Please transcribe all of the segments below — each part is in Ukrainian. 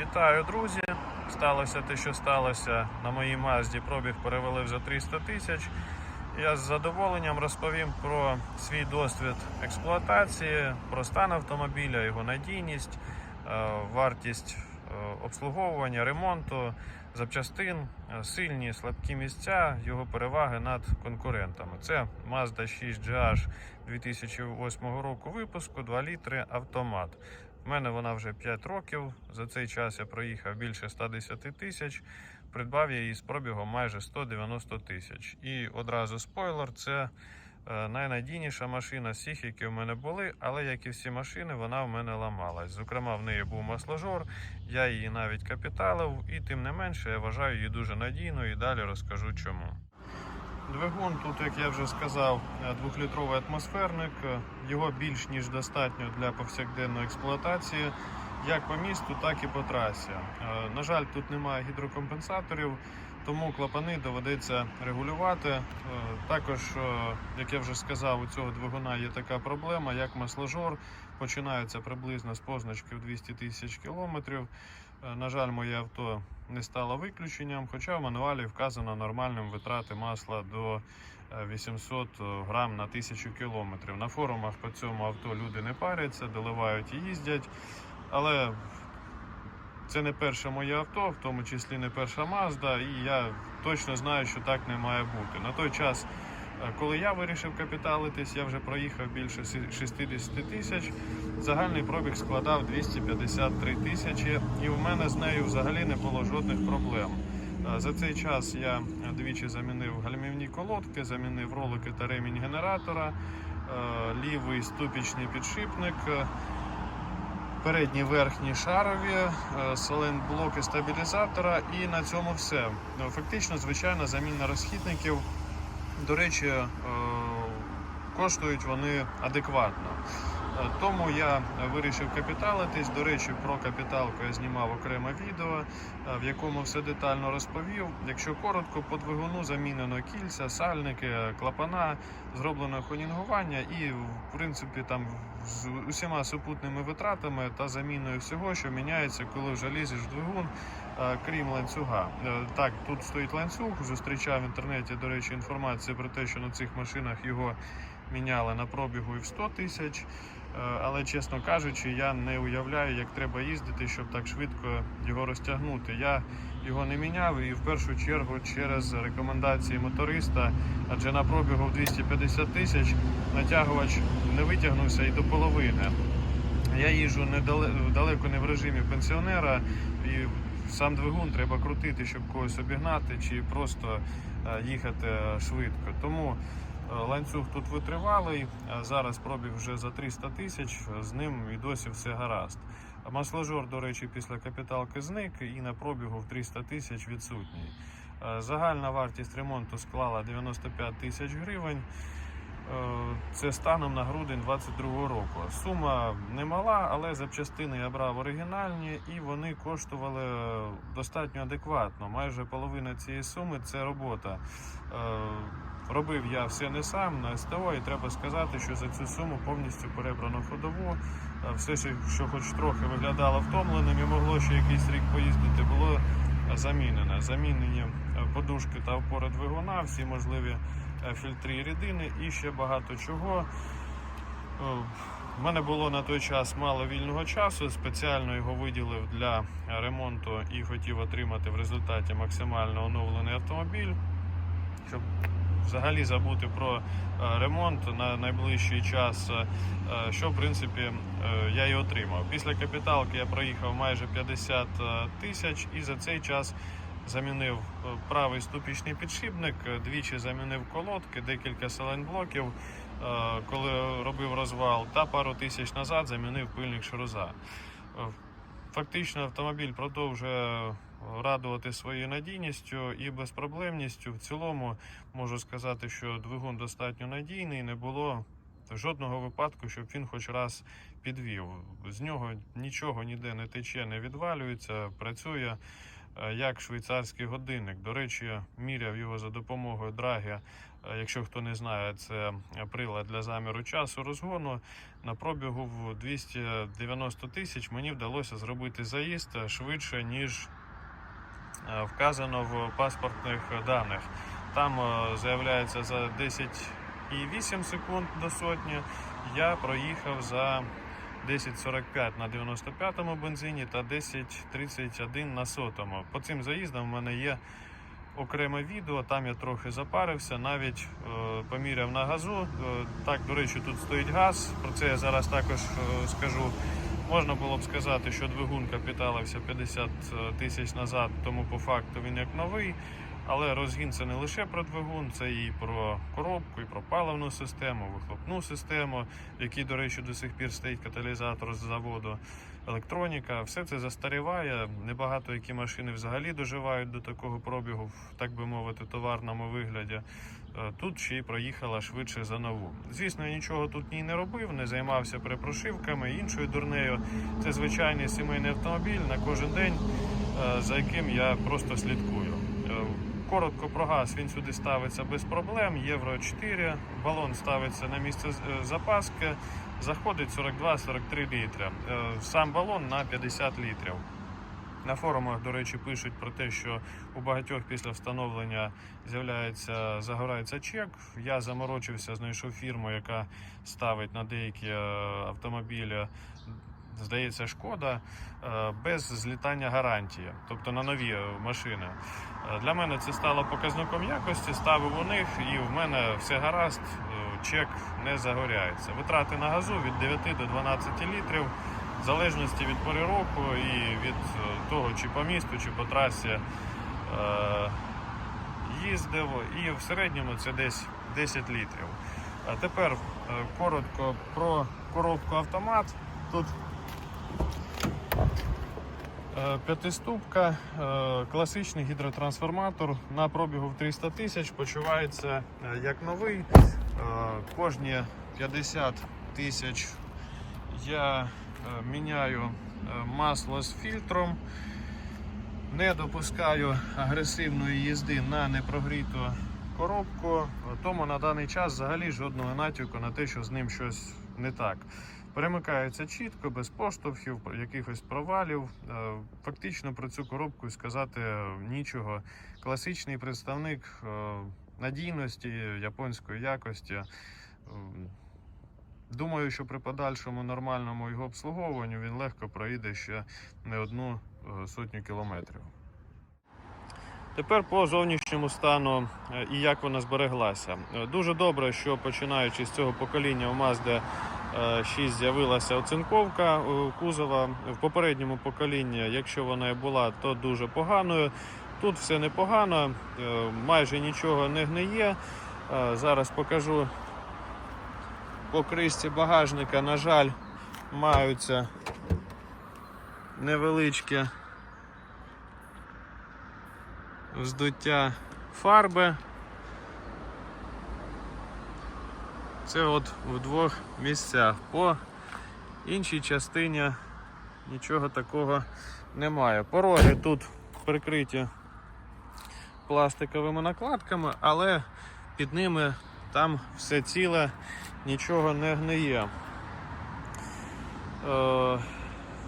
Вітаю, друзі! Сталося те, що сталося. На моїй Мазді пробіг перевалив за 300 тисяч. Я з задоволенням розповім про свій досвід експлуатації, про стан автомобіля, його надійність, е, вартість е, обслуговування, ремонту, запчастин, е, сильні слабкі місця, його переваги над конкурентами. Це Mazda 6 GH 2008 року випуску, 2 літри автомат. У мене вона вже 5 років. За цей час я проїхав більше 110 тисяч. Придбав я її з пробігом майже 190 тисяч. І одразу спойлер, це е, найнадійніша машина всіх, які в мене були, але як і всі машини, вона в мене ламалась. Зокрема, в неї був масложор, я її навіть капіталив, і тим не менше я вважаю її дуже надійною і далі розкажу чому. Двигун тут, як я вже сказав, е, двохлітровий атмосферник. Е, Його більш ніж достатньо для повсякденної експлуатації, як по місту, так і по трасі. Е, На жаль, тут немає гідрокомпенсаторів, тому клапани доведеться регулювати. Також, як я вже сказав, у цього двигуна є така проблема, як масложор. Починається приблизно з позначки в 200 тисяч кілометрів. На жаль, моє авто не стало виключенням, хоча в мануалі вказано нормальним витрати масла до е, 800 грам на 1000 кілометрів. На форумах по цьому авто люди не паряться, доливають і їздять. Але це не перше моє авто, в тому числі не перша Мазда, і я точно знаю, що так не має бути. На той час, е, коли я вирішив капіталитись, я вже проїхав більше 60 тисяч. Загальний пробіг складав 253 тисячі, і в мене з нею взагалі не було жодних проблем. Е, За цей час я двічі замінив гальмівні колодки, замінив ролики та ремінь генератора, е, лівий ступічний підшипник, е, передні верхні шарові, е, саленблоки стабілізатора, і на цьому все. Фактично, звичайна заміна розхідників. До речі, е, коштують вони адекватно. Е, Тому я вирішив капіталитись. До речі, про капіталку я знімав окреме відео, е, в якому все детально розповів. Якщо коротко, по двигуну замінено кільця, сальники, клапана, зроблено хонінгування і, в принципі, там з усіма супутними витратами та заміною всього, що міняється, коли вже лізеш в двигун, е, крім ланцюга. Е, Так, тут стоїть ланцюг. Зустрічав в інтернеті, до речі, інформацію про те, що на цих машинах його міняли на пробігу і в 100 тисяч. Е, Але, чесно кажучи, я не уявляю, як треба їздити, щоб так швидко його розтягнути. Я його не міняв і в першу чергу через рекомендації моториста, адже на пробігу в 250 тисяч натягувач не витягнувся і до половини. Я їжджу далеко не в режимі пенсіонера, і сам двигун треба крутити, щоб когось обігнати, чи просто е, їхати швидко. Тому е, ланцюг тут витривалий. Зараз пробіг вже за 300 тисяч. З ним і досі все гаразд. Масложор, до речі, після капіталки зник і на пробігу в 300 тисяч відсутній. Е, Загальна вартість ремонту склала 95 тисяч гривень. Е, Це станом на грудень 22 року. Сума немала, але запчастини я брав оригінальні і вони коштували достатньо адекватно. Майже половина цієї суми це робота. Е, Робив я все не сам на СТО, і треба сказати, що за цю суму повністю перебрано ходову. Е, Все, що- хоч трохи виглядало втомленим і могло ще якийсь рік поїздити, було замінено. Замінені е, подушки та опори двигуна, всі можливі е, фільтри і рідини і ще багато чого. Е, В мене було на той час мало вільного часу, спеціально його виділив для ремонту і хотів отримати в результаті максимально оновлений автомобіль, щоб взагалі забути про е, ремонт на найближчий час, е, е, що в принципі я і отримав. Після капіталки я проїхав майже 50 тисяч і за цей час замінив правий ступічний підшипник, двічі замінив колодки, декілька селенблоків, коли робив розвал, та пару тисяч назад замінив пильник шруза. Фактично автомобіль продовжує радувати своєю надійністю і безпроблемністю. В цілому можу сказати, що двигун достатньо надійний, не було жодного випадку, щоб він хоч раз підвів. З нього нічого ніде не тече, не відвалюється, працює е, як швейцарський годинник. До речі, міряв його за допомогою Драгі. Е, Якщо хто не знає, це прилад для заміру часу розгону. На пробігу в 290 тисяч мені вдалося зробити заїзд швидше, ніж вказано в паспортних даних. Там е, заявляється за 10,8 секунд до сотні. Я проїхав за 10.45 на 95-му бензині та 10.31 на сотому. По цим заїздам в мене є окреме відео, там я трохи запарився, навіть е, поміряв на газу. Е, так, до речі, тут стоїть газ. Про це я зараз також е, скажу. Можна було б сказати, що двигун капіталився 50 тисяч назад, тому по факту він як новий. Але розгін це не лише про двигун, це і про коробку, і про паливну систему, вихлопну систему, в якій, до речі, до сих пір стоїть каталізатор з заводу, електроніка. Все це застаріває. Небагато які машини взагалі доживають до такого пробігу, в так би мовити, товарному вигляді. Е, Тут ще й проїхала швидше за нову. Звісно, я нічого тут ні не робив, не займався перепрошивками, іншою дурнею. Це звичайний сімейний автомобіль на кожен день, е, за яким я просто слідкую. Е, Коротко про газ він сюди ставиться без проблем. Євро 4, балон ставиться на місце запаски, заходить 42-43 літри. Сам балон на 50 літрів. На форумах, до речі, пишуть про те, що у багатьох після встановлення з'являється, загорається чек. Я заморочився, знайшов фірму, яка ставить на деякі е, автомобілі, здається, шкода, е, без злітання гарантії, тобто на нові машини. Е, Для мене це стало показником якості, ставив у них, і в мене все гаразд, чек не загоряється. Витрати на газу від 9 до 12 літрів, в залежності від пори року і від е, того, чи по місту, чи по трасі е, їздив. І в середньому це десь 10 літрів. А тепер е, коротко про коробку автомат. Тут П'ятиступка, класичний гідротрансформатор на пробігу в 300 тисяч почувається як новий. Кожні 50 тисяч я міняю е, масло з фільтром, не допускаю агресивної їзди на непрогріту коробку, тому на даний час взагалі жодного натяку на те, що з ним щось не так. Перемикається чітко, без поштовхів, якихось провалів. Е, Фактично про цю коробку сказати нічого. Класичний представник е, надійності, японської якості. Думаю, що при подальшому нормальному його обслуговуванню він легко проїде ще не одну е, сотню кілометрів. Тепер по зовнішньому стану е, і як вона збереглася. Е, Дуже добре, що починаючи з цього покоління у Mazda е, 6 з'явилася оцинковка кузова. В попередньому поколінні, якщо вона і була, то дуже поганою. Тут все непогано, майже нічого не гниє. Зараз покажу по кришці багажника, на жаль, маються невеличкі вздуття фарби. Це от в двох місцях. По іншій частині нічого такого немає. Пороги тут прикриті пластиковими накладками, але під ними там все ціле, нічого не гниє. Е,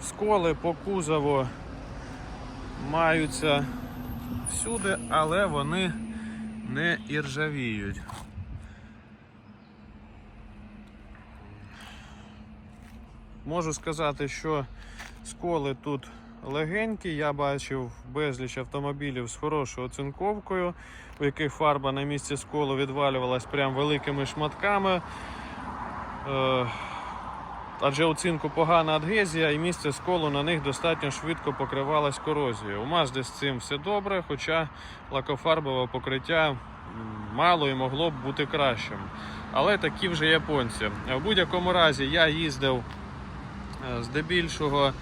сколи по кузову маються всюди, але вони не іржавіють. Можу сказати, що сколи тут легенькі. Я бачив безліч автомобілів з хорошою оцинковкою, у яких фарба на місці сколу відвалювалась прям великими шматками. Е, Адже у цинку погана адгезія і місце сколу на них достатньо швидко покривалось корозією. У Mazda з цим все добре, хоча лакофарбове покриття мало і могло б бути кращим. Але такі вже японці. В будь-якому разі я їздив е, здебільшого е,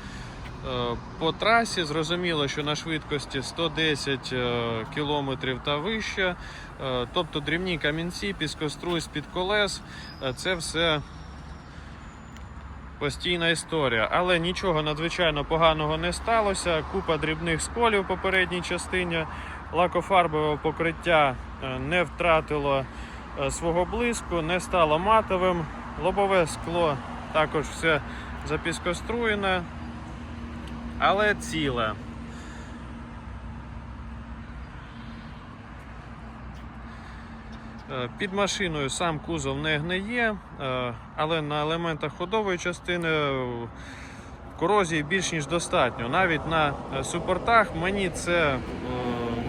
по трасі. Зрозуміло, що на швидкості 110 е, км та вище. Тобто дрібні камінці, піскоструй з-під колес. е, Це все постійна історія. Але нічого надзвичайно поганого не сталося. Купа дрібних сколів в попередній частині. Лакофарбове покриття е, не втратило е, свого блиску, не стало матовим. Лобове скло також все запіскоструєне, але ціле. Під машиною сам кузов не гниє, е, але на елементах ходової частини е, корозії більш ніж достатньо. Навіть на е, супортах мені це е,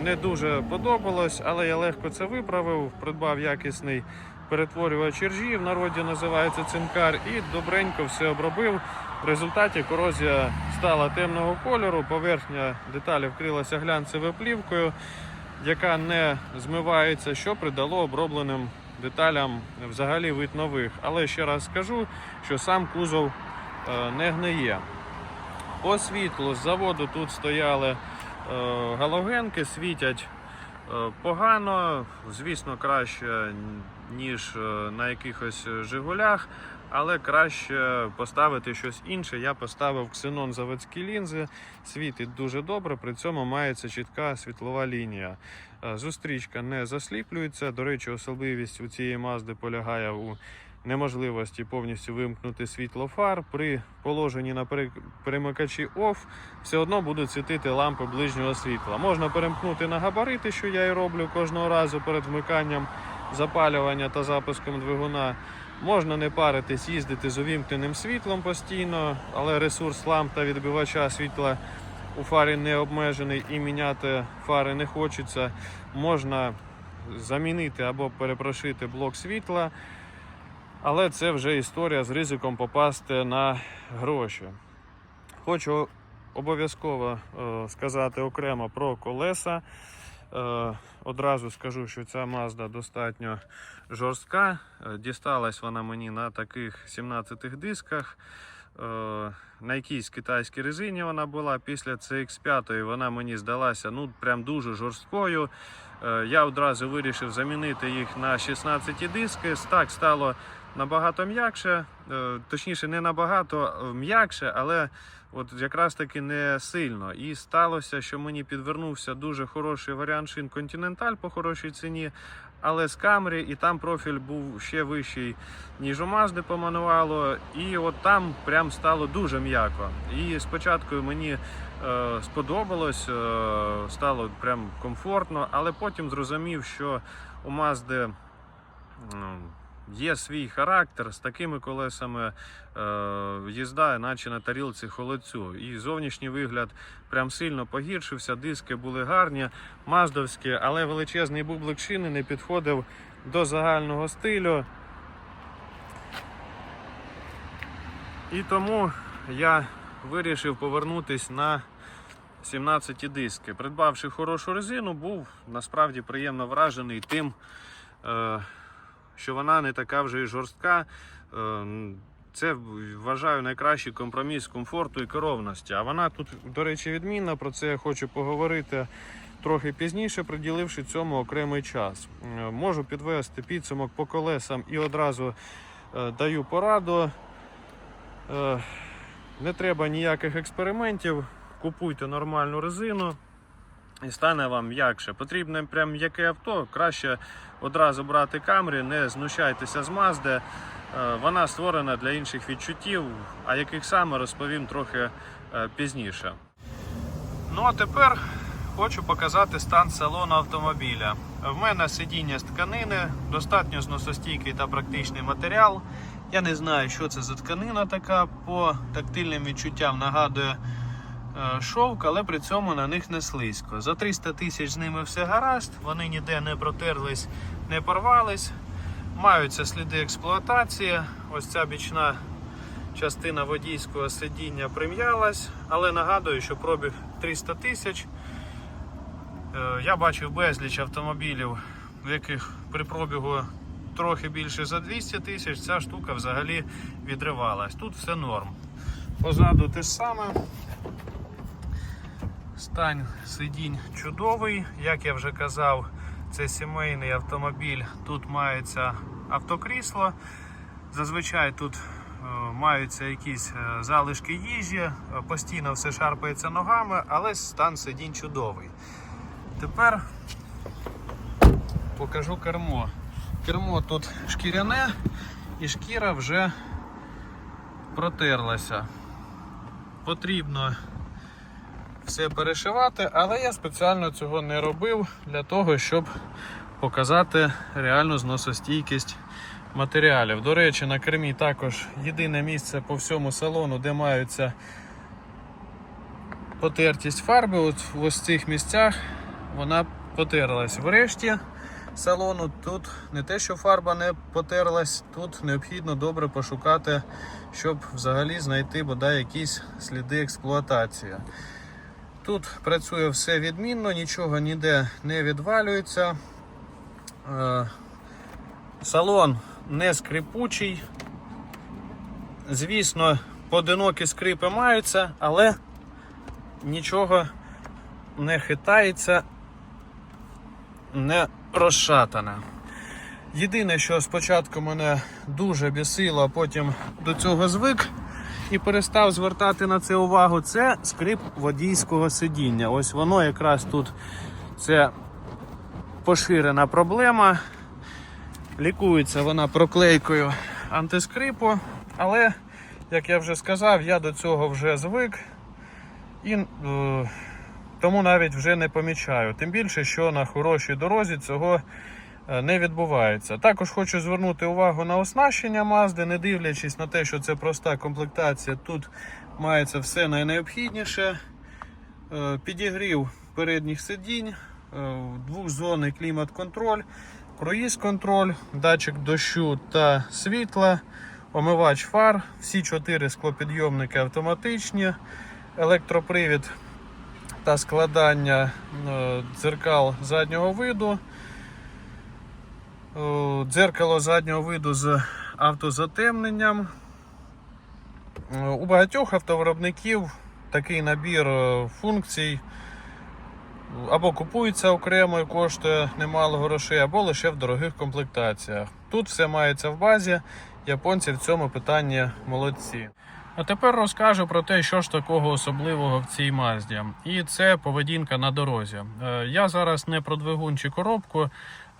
не дуже подобалось, але я легко це виправив, придбав якісний перетворювач іржі, в народі називається цинкар, і добренько все обробив. В результаті корозія стала темного кольору, поверхня деталі вкрилася глянцевою плівкою яка не змивається, що придало обробленим деталям взагалі вид нових. Але ще раз скажу, що сам кузов е, не гниє. По світлу з заводу тут стояли е, галогенки, світять е, погано, звісно, краще, ніж на якихось Жигулях. Але краще поставити щось інше. Я поставив ксенон заводські лінзи, світить дуже добре, при цьому мається чітка світлова лінія. Е, Зустрічка не засліплюється. До речі, особливість у цієї мазди полягає у неможливості повністю вимкнути світло фар. При положенні на перемикачі OFF все одно будуть світити лампи ближнього світла. Можна перемкнути на габарити, що я і роблю кожного разу перед вмиканням запалювання та запуском двигуна. Можна не паритись, їздити з увімкненим світлом постійно, але ресурс ламп та відбивача світла у фарі не обмежений і міняти фари не хочеться. Можна замінити або перепрошити блок світла, але це вже історія з ризиком попасти на гроші. Хочу обов'язково е, сказати окремо про колеса. Е, Одразу скажу, що ця Mazda достатньо жорстка. Е, Дісталась вона мені на таких 17 дисках. Е, На якійсь китайській резині вона була. Після CX5 вона мені здалася ну, прям дуже жорсткою. Е, Я одразу вирішив замінити їх на 16 диски. Так стало набагато м'якше, Е, точніше, не набагато м'якше, але от якраз таки не сильно. І сталося, що мені підвернувся дуже хороший варіант шин Continental по хорошій ціні, але з Camry, і там профіль був ще вищий, ніж у Mazda по мануалу. І от там прям стало дуже м'яко. І спочатку мені е, сподобалось, е, стало прям комфортно, але потім зрозумів, що у Mazda ну, є свій характер з такими колесами е, їзда, наче на тарілці холодцю. І зовнішній вигляд прям сильно погіршився. Диски були гарні, маздовські, але величезний бублик шини не підходив до загального стилю. І тому я вирішив повернутись на 17 диски. Придбавши хорошу резину, був насправді приємно вражений тим, е, що вона не така вже й жорстка. Е, Це вважаю найкращий компроміс комфорту і керовності. А вона тут, до речі, відмінна. Про це я хочу поговорити трохи пізніше, приділивши цьому окремий час. Е, Можу підвести підсумок по колесам і одразу даю пораду. Не треба ніяких експериментів. Купуйте нормальну резину і стане вам м'якше. Потрібне прям м'яке авто. Краще одразу брати Camry, не знущайтеся з Mazda. Е, Вона створена для інших відчуттів, а яких саме розповім трохи е, пізніше. Ну а тепер хочу показати стан салону автомобіля. В мене сидіння з тканини, достатньо зносостійкий та практичний матеріал. Я не знаю, що це за тканина така, по тактильним відчуттям нагадує е, шовк, але при цьому на них не слизько. За 300 тисяч з ними все гаразд, вони ніде не протерлись, не порвались. Маються сліди експлуатації. Ось ця бічна частина водійського сидіння прим'ялась, але нагадую, що пробіг 300 тисяч. Е, Я бачив безліч автомобілів, в яких при пробігу трохи більше за 200 тисяч ця штука взагалі відривалась. Тут все норм. Позаду те ж саме. Стан сидінь чудовий. Як я вже казав, це сімейний автомобіль. Тут мається автокрісло. Зазвичай тут е, маються якісь е, залишки їжі, е, постійно все шарпається ногами, але стан сидінь чудовий. Тепер покажу кермо. Кермо тут шкіряне і шкіра вже протерлася. Потрібно все перешивати, але я спеціально цього не робив для того, щоб показати реальну зносостійкість матеріалів. До речі, на кермі також єдине місце по всьому салону, де маються потертість фарби. От в ось цих місцях вона потерлась. Врешті салону тут не те, що фарба не потерлась, тут необхідно добре пошукати, щоб взагалі знайти бодай якісь сліди експлуатації. Тут працює все відмінно, нічого ніде не відвалюється. Е, Салон не скрипучий. Звісно, поодинокі скрипи маються, але нічого не хитається, не розшатане. Єдине, що спочатку мене дуже бісило, а потім до цього звик і перестав звертати на це увагу, це скрип водійського сидіння. Ось воно якраз тут це поширена проблема. Лікується вона проклейкою антискрипу, але, як я вже сказав, я до цього вже звик і е, тому навіть вже не помічаю. Тим більше, що на хорошій дорозі цього е, не відбувається. Також хочу звернути увагу на оснащення Mazda, не дивлячись на те, що це проста комплектація, тут мається все найнеобхідніше. Е, Підігрів передніх сидінь, е, двохзонний клімат-контроль, круїз-контроль, датчик дощу та світла, омивач фар, всі чотири склопідйомники автоматичні, електропривід та складання е, дзеркал заднього виду. Дзеркало заднього виду з автозатемненням. Е, У багатьох автовиробників такий набір е, функцій або купується окремо і коштує немало грошей, або лише в дорогих комплектаціях. Тут все мається в базі. Японці в цьому питанні молодці. А тепер розкажу про те, що ж такого особливого в цій Мазді. І це поведінка на дорозі. Е, Я зараз не про двигун чи коробку,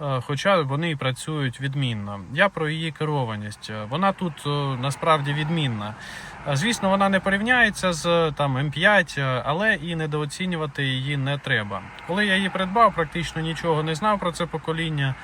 е, хоча вони працюють відмінно. Я про її керованість. Е, Вона тут насправді відмінна. Звісно, вона не порівняється з там М5, е, але і недооцінювати її не треба. Коли я її придбав, практично нічого не знав про це покоління.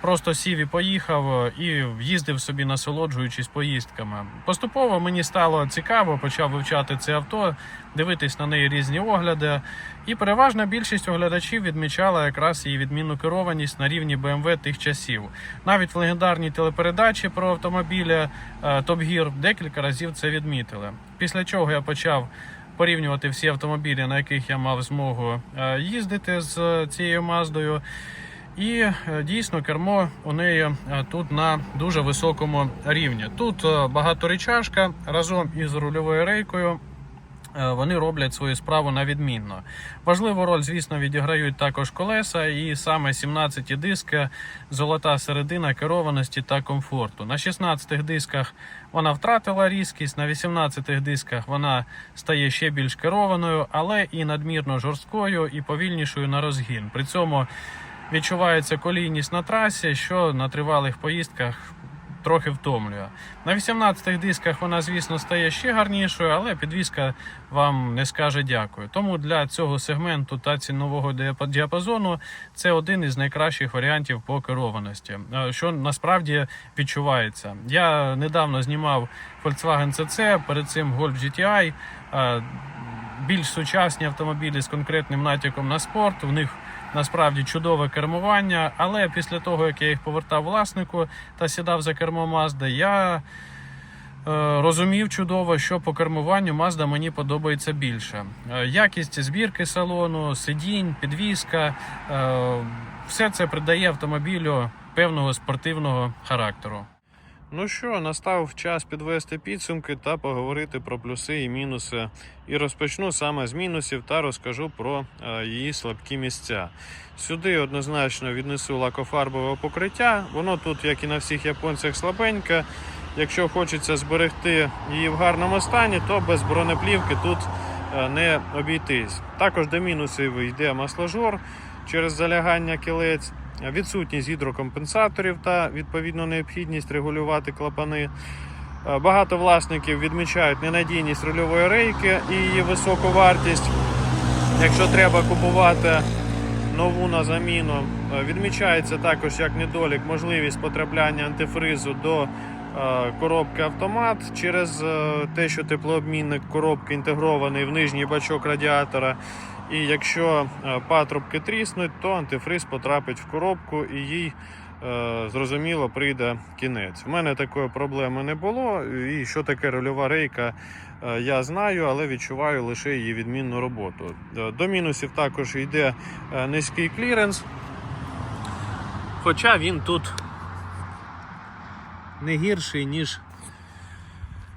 Просто сів і поїхав і їздив собі, насолоджуючись поїздками. Поступово мені стало цікаво, почав вивчати це авто, дивитись на неї різні огляди. І переважна більшість оглядачів відмічала якраз її відмінну керованість на рівні BMW тих часів. Навіть в легендарній телепередачі про автомобілі е, Top Gear декілька разів це відмітили. Після чого я почав порівнювати всі автомобілі, на яких я мав змогу е, їздити з цією Маздою. І е, дійсно кермо у неї е, тут на дуже високому рівні. Тут е, багаторічашка разом із рульовою рейкою. Вони роблять свою справу на відмінно. Важливу роль, звісно, відіграють також колеса, і саме 17 диски золота середина керованості та комфорту. На 16 дисках вона втратила різкість, на 18 дисках вона стає ще більш керованою, але і надмірно жорсткою і повільнішою на розгін. При цьому відчувається колійність на трасі, що на тривалих поїздках трохи втомлює. На 18 дисках вона, звісно, стає ще гарнішою, але підвізка вам не скаже дякую. Тому для цього сегменту та цінового діапа- діапазону це один із найкращих варіантів по керованості, е, що насправді відчувається. Я недавно знімав Volkswagen CC, перед цим Golf GTI. е, Більш сучасні автомобілі з конкретним натяком на спорт. У них насправді чудове кермування, але після того, як я їх повертав власнику та сідав за кермо Mazda, я е, розумів чудово, що по кермуванню Mazda мені подобається більше. Е, якість збірки салону, сидінь, підвізка, е, все це придає автомобілю певного спортивного характеру. Ну що, настав час підвести підсумки та поговорити про плюси і мінуси. І розпочну саме з мінусів та розкажу про е, її слабкі місця. Сюди однозначно віднесу лакофарбове покриття. Воно тут, як і на всіх японцях, слабеньке. якщо хочеться зберегти її в гарному стані, то без бронеплівки тут е, не обійтись. Також до мінусів йде масложор через залягання кілець, відсутність гідрокомпенсаторів та відповідно необхідність регулювати клапани. Е, Багато власників відмічають ненадійність рульової рейки і її високу вартість. Якщо треба купувати нову на заміну, Е, відмічається також як недолік можливість потрапляння антифризу до е, коробки автомат через те, що теплообмінник коробки інтегрований в нижній бачок радіатора. І якщо е, патрубки тріснуть, то антифриз потрапить в коробку і їй е, зрозуміло прийде кінець. У мене такої проблеми не було. І що таке рульова рейка, е, я знаю, але відчуваю лише її відмінну роботу. До мінусів також йде низький кліренс. Хоча він тут не гірший, ніж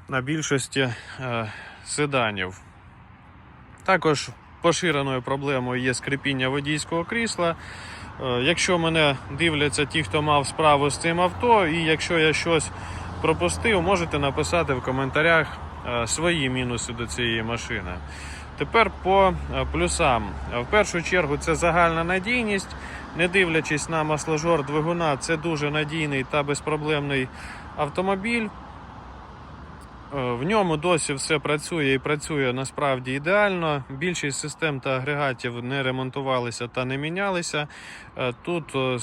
на більшості седанів. Також поширеною проблемою є скрипіння водійського крісла. Е, Якщо мене дивляться ті, хто мав справу з цим авто, і якщо я щось пропустив, можете написати в коментарях е, свої мінуси до цієї машини. Тепер по е, плюсам. В першу чергу це загальна надійність. Не дивлячись на масложор двигуна, це дуже надійний та безпроблемний автомобіль. Е, В ньому досі все працює і працює насправді ідеально. Більшість систем та агрегатів не ремонтувалися та не мінялися. Е, Тут е,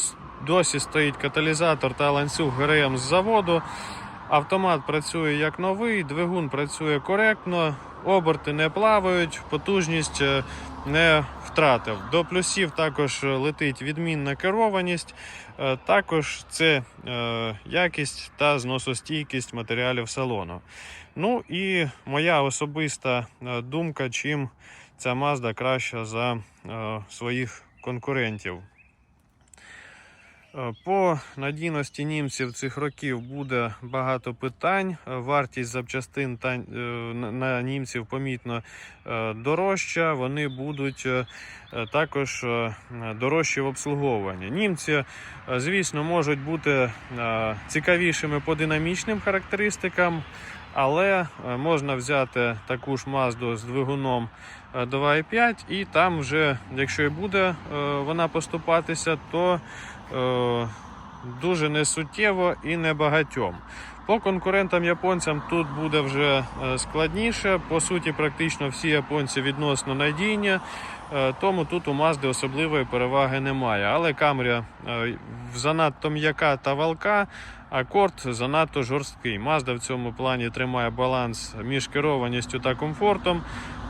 досі стоїть каталізатор та ланцюг ГРМ з заводу. Автомат працює як новий, двигун працює коректно, оберти не плавають, потужність не втратив. До плюсів також летить відмінна керованість, також це е, якість та зносостійкість матеріалів салону. Ну і моя особиста е, думка, чим ця Mazda краща за е, своїх конкурентів. По надійності німців цих років буде багато питань. Вартість запчастин та, е, на- німців помітно е, дорожча. Вони будуть е, також дорожчі в обслуговуванні. Німці, звісно, можуть бути цікавішими по динамічним характеристикам. Але можна взяти таку ж Мазду з двигуном е, 2.5 і там вже, якщо і буде вона поступатися, то дуже несуттєво і небагатьом. По конкурентам японцям тут буде вже е, складніше. По суті, практично всі японці відносно надійні, е, тому тут у Мазди особливої переваги немає. Але камря е, занадто м'яка та валка, а корт занадто жорсткий. Мазда в цьому плані тримає баланс між керованістю та комфортом.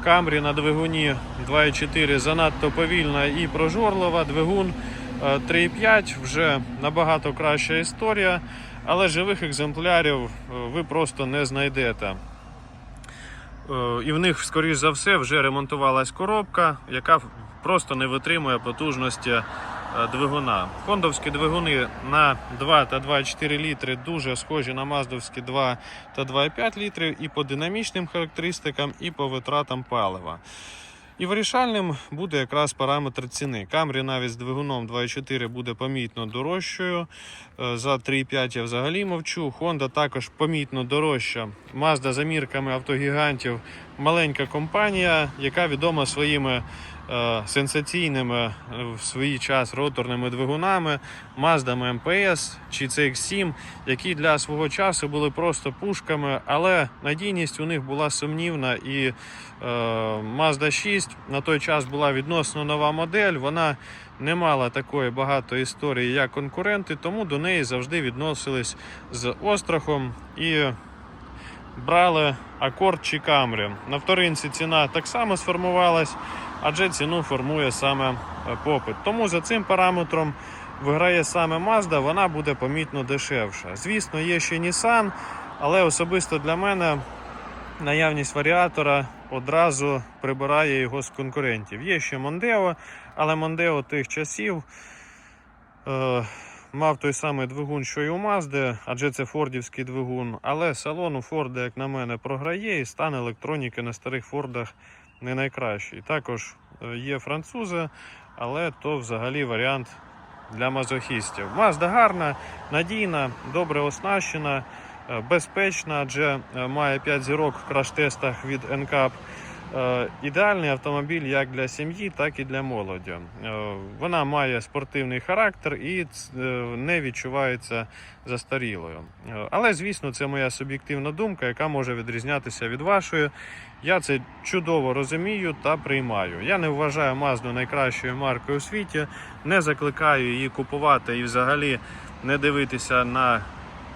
Камрі на двигуні 2.4 занадто повільна і прожорлива. Двигун е, 3.5 вже набагато краща історія, але живих екземплярів е, ви просто не знайдете. Е, І в них, скоріш за все, вже ремонтувалась коробка, яка просто не витримує потужності е, двигуна. Хондовські двигуни на 2 та 2,4 літри дуже схожі на маздовські 2 та 2,5 літри і по динамічним характеристикам, і по витратам палива. І вирішальним буде якраз параметр ціни. Камрі навіть з двигуном 2.4 буде помітно дорожчою. Е, За 3.5 я взагалі мовчу. Honda також помітно дорожча. Mazda за мірками автогігантів маленька компанія, яка відома своїми сенсаційними е, в свій час роторними двигунами, Mazda MPS чи CX-7, які для свого часу були просто пушками, але надійність у них була сумнівна і е, Mazda 6 на той час була відносно нова модель. Вона не мала такої багато історії, як конкуренти, тому до неї завжди відносились з острахом і брали акорд чи камрі. На вторинці ціна так само сформувалась, адже ціну формує саме е, попит. Тому за цим параметром виграє саме Mazda, вона буде помітно дешевша. Звісно, є ще Nissan, але особисто для мене наявність варіатора одразу прибирає його з конкурентів. Є ще Mondeo, але Mondeo тих часів е, мав той самий двигун, що і у Mazda, адже це фордівський двигун. Але салон у Форда, як на мене, програє, і стан електроніки на старих Фордах не найкращий. Також е, є французи, але то взагалі варіант для мазохістів. Мазда гарна, надійна, добре оснащена. е, безпечна, адже е, має 5 зірок в краш-тестах від NCAP. Е, Ідеальний автомобіль як для сім'ї, так і для молоді. Е, Вона має спортивний характер і е, не відчувається застарілою. Але, звісно, це моя суб'єктивна думка, яка може відрізнятися від вашої. Я це чудово розумію та приймаю. Я не вважаю Мазду найкращою маркою у світі, не закликаю її купувати і взагалі не дивитися на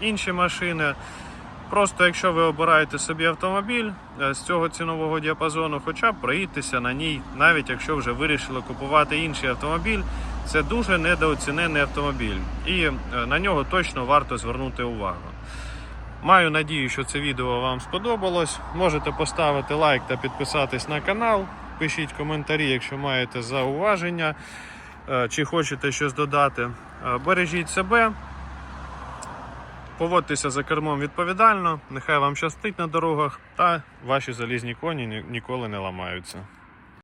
інші машини. Просто якщо ви обираєте собі автомобіль е, з цього цінового діапазону, хоча б проїдьтеся на ній, навіть якщо вже вирішили купувати інший автомобіль, це дуже недооцінений автомобіль, і е, на нього точно варто звернути увагу. Маю надію, що це відео вам сподобалось. Можете поставити лайк та підписатись на канал. Пишіть коментарі, якщо маєте зауваження е, чи хочете щось додати. Бережіть себе. Поводьтеся за кермом відповідально, нехай вам щастить на дорогах, та ваші залізні коні ні- ніколи не ламаються.